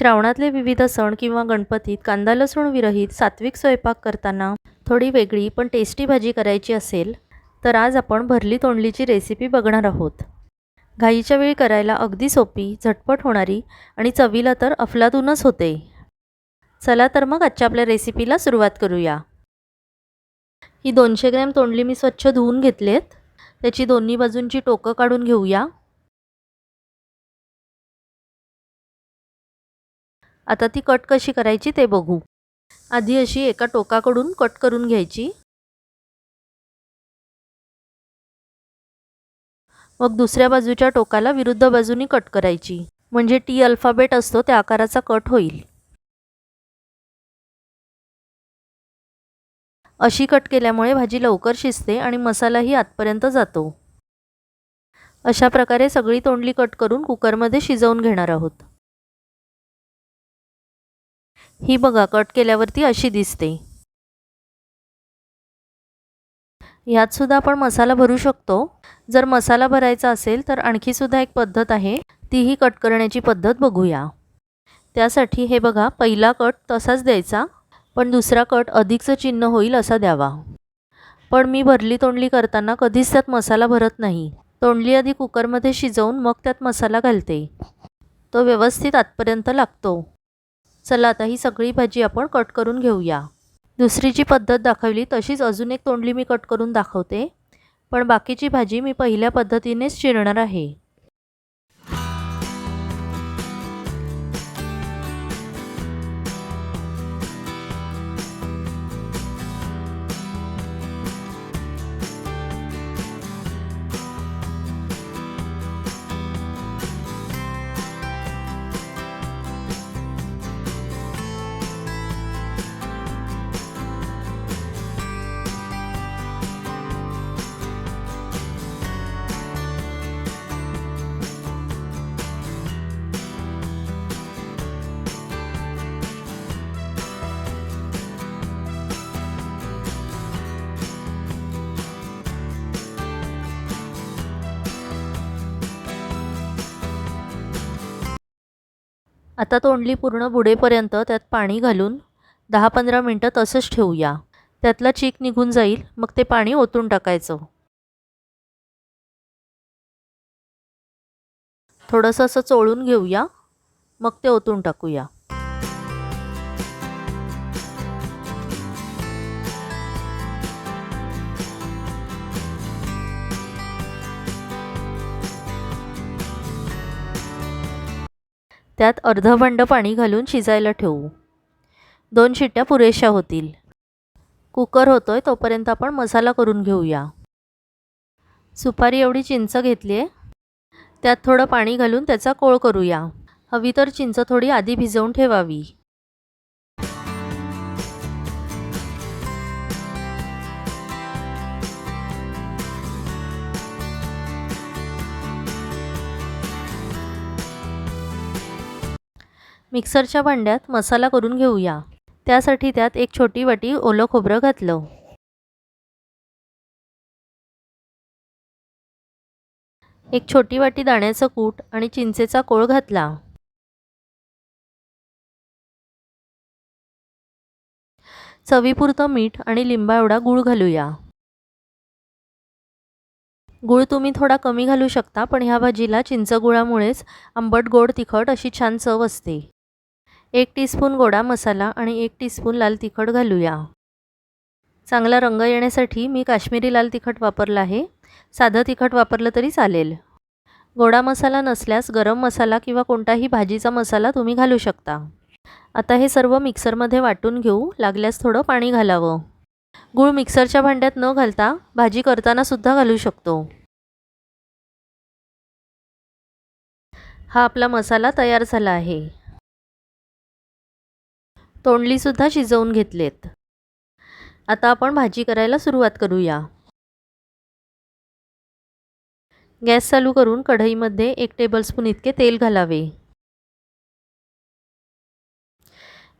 श्रावणातले विविध सण किंवा गणपतीत कांदा लसूण विरहित सात्विक स्वयंपाक करताना थोडी वेगळी पण टेस्टी भाजी करायची असेल तर आज आपण भरली तोंडलीची रेसिपी बघणार आहोत. घाईच्या वेळी करायला अगदी सोपी झटपट होणारी आणि चवीला तर अफलातूनच होते. चला तर मग आजच्या आपल्या रेसिपीला सुरुवात करूया. ही दोनशे ग्रॅम तोंडली मी स्वच्छ धुवून घेतलेत. त्याची दोन्ही बाजूंची टोकं काढून घेऊया. आता ती कट कशी करायची ते बघू. आधी अशी एका टोकाकडून कट करून घ्यायची. मग दुसऱ्या बाजूच्या टोकाला विरुद्ध बाजूनी कट करायची. म्हणजे टी अल्फाबेट असतो त्या आकाराचा कट होईल. अशी कट केल्यामुळे भाजी लवकर शिजते आणि मसालाही आतपर्यंत जातो. अशा प्रकारे सगळी तोंडली कट करून कुकरमध्ये शिजवून घेणार आहोत. ही बघा कट केल्यावरती अशी दिसते. ह्यात सुद्धा आपण मसाला भरू शकतो. जर मसाला भरायचा असेल तर आणखी सुद्धा एक पद्धत आहे तीही कट करण्याची पद्धत बघूया. त्यासाठी हे बघा पहिला कट तसाच द्यायचा पण दुसरा कट अधिकचं चिन्ह होईल असा द्यावा. पण मी भरली तोंडली करताना कधीच त्यात मसाला भरत नाही. तोंडली आधी कुकरमध्ये शिजवून मग त्यात मसाला घालते. तो व्यवस्थित आतपर्यंत लागतो. चला आता ही सगळी भाजी आपण कट करून घेऊया. दुसरी जी पद्धत दाखवली तशीच अजून एक तोंडली मी कट करून दाखवते. पण बाकीची भाजी मी पहिल्या पद्धतीनेच चिरणार आहे. आता तोंडली पूर्ण बुडेपर्यंत त्यात पाणी घालून दहा पंधरा मिनटं तसंच ठेवूया. त्यातला चीक निघून जाईल मग ते पाणी ओतून टाकायचं. थोडंसं असं चोळून घेऊया मग ते ओतून टाकूया. त्यात अर्धं भांडं पाणी घालून शिजायला ठेवू. दोन शिट्ट्या पुरेशा होतील. कुकर होतोय तोपर्यंत आपण मसाला करून घेऊया. सुपारी एवढी चिंच घेतली आहे. त्यात थोडं पाणी घालून त्याचा कोळ करूया. हवी तर चिंच थोडी आधी भिजवून ठेवावी. मिक्सरच्या भांड्यात मसाला करून घेऊया. त्यासाठी त्यात एक छोटी वाटी ओलं खोबरं घातलं. एक छोटी वाटी दाण्याचं कूट आणि चिंचेचा कोळ घातला. चवीपुरतं मीठ आणि लिंबा एवढा गूळ घालूया. गूळ तुम्ही थोडा कमी घालू शकता पण ह्या भाजीला चिंच गुळामुळेच आंबट गोड तिखट अशी छान चव असते. एक टीस्पून गोडा मसाला आणि एक टीस्पून लाल तिखट घालूया. चांगला रंग येण्यासाठी मी काश्मीरी लाल तिखट वापरलं आहे. साधं तिखट वापरलं तरी चालेल. गोडा मसाला नसल्यास गरम मसाला किंवा कोणताही भाजीचा मसाला तुम्ही घालू शकता. आता हे सर्व मिक्सरमध्ये वाटून घेऊ. लागल्यास थोडं पाणी घालावं. गूळ मिक्सरच्या भांड्यात न घालता भाजी करताना सुद्धा घालू शकतो. हा आपला मसाला तयार झाला आहे. तोंडलीसुद्धा शिजवून घेतलेत. आता आपण भाजी करायला सुरुवात करूया. गॅस चालू करून कढईमध्ये एक टेबलस्पून इतके तेल घालावे.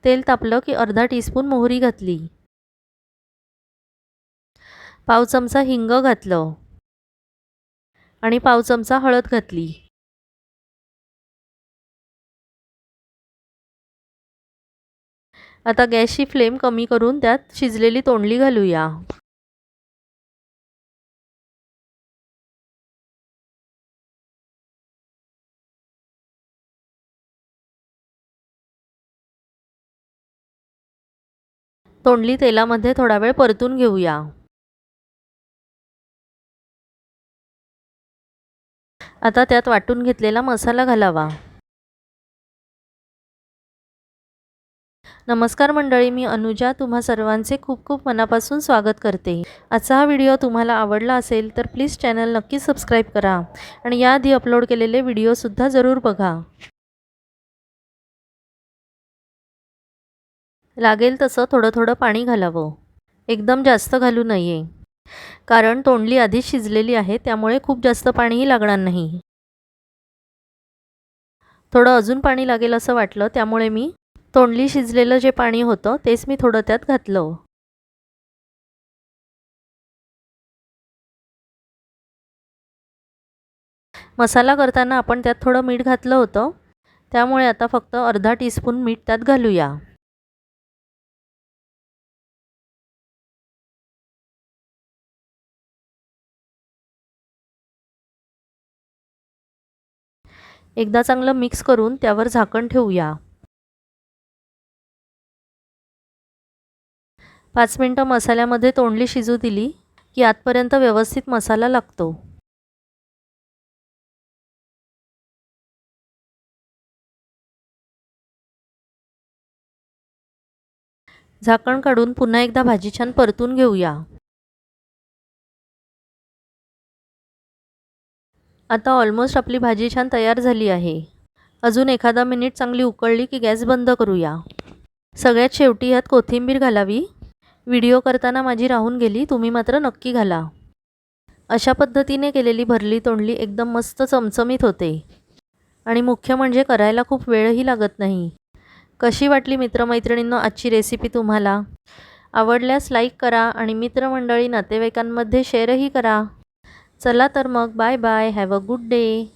तेल तापलं की अर्धा टीस्पून मोहरी घातली. पाव चमचा हिंग घातलं. आणि पाव चमचा हळद घातली. आता गॅसची फ्लेम कमी करून त्यात शिजलेली तोंडली घालूया. तोंडली तेलामध्ये थोडा वेळ परतून घेऊया. आता त्यात वाटून घेतलेला मसाला घालावा. नमस्कार मंडळी मी अनुजा तुम्हा सर्वांचे खूप खूप मनापासून स्वागत करते. आजचा हा व्हिडिओ तुम्हाला आवडला असेल तर प्लीज चॅनल नक्की सबस्क्राईब करा आणि याआधी अपलोड केलेले व्हिडिओसुद्धा जरूर बघा. लागेल तसं थोडं थोडं पाणी घालावं. एकदम जास्त घालू नये. कारण तोंडली आधीच शिजलेली आहे त्यामुळे खूप जास्त पाणीही लागणार नाही. थोडं अजून पाणी लागेल असं वाटलं त्यामुळे मी तोंडली शिजलेलं जे पाणी होतं तेच मी थोडं त्यात घातलं. मसाला करताना आपण त्यात थोडं मीठ घातलं होतं. त्यामुळे आता फक्त अर्धा टीस्पून मीठ त्यात घालूया. एकदा चांगलं मिक्स करून त्यावर झाकण ठेवूया. पाच मिनटं मसाल्यामध्ये तोंडली शिजू दिली की आतपर्यंत व्यवस्थित मसाला लागतो. झाकण काढून पुन्हा एकदा भाजी छान परतून घेऊया. आता ऑलमोस्ट आपली भाजी छान तयार झाली आहे. अजून एखादा मिनिट चांगली उकळली की गॅस बंद करूया. सगळ्यात शेवटी यात कोथिंबीर घालावी. व्हिडिओ करताना माझी राहून गेली तुम्ही मात्र नक्की घाला. अशा पद्धतीने केलेली भरली तोंडली एकदम मस्त चमचमीत होते. आणि मुख्य म्हणजे करायला खूप वेळही लागत नाही. कशी वाटली मित्रमैत्रिणींनो आजची रेसिपी तुम्हाला? आवडल्यास लाईक करा आणि मित्रमंडळी नातेवाईकांमध्ये शेअरही करा. चला तर मग bye bye have a good day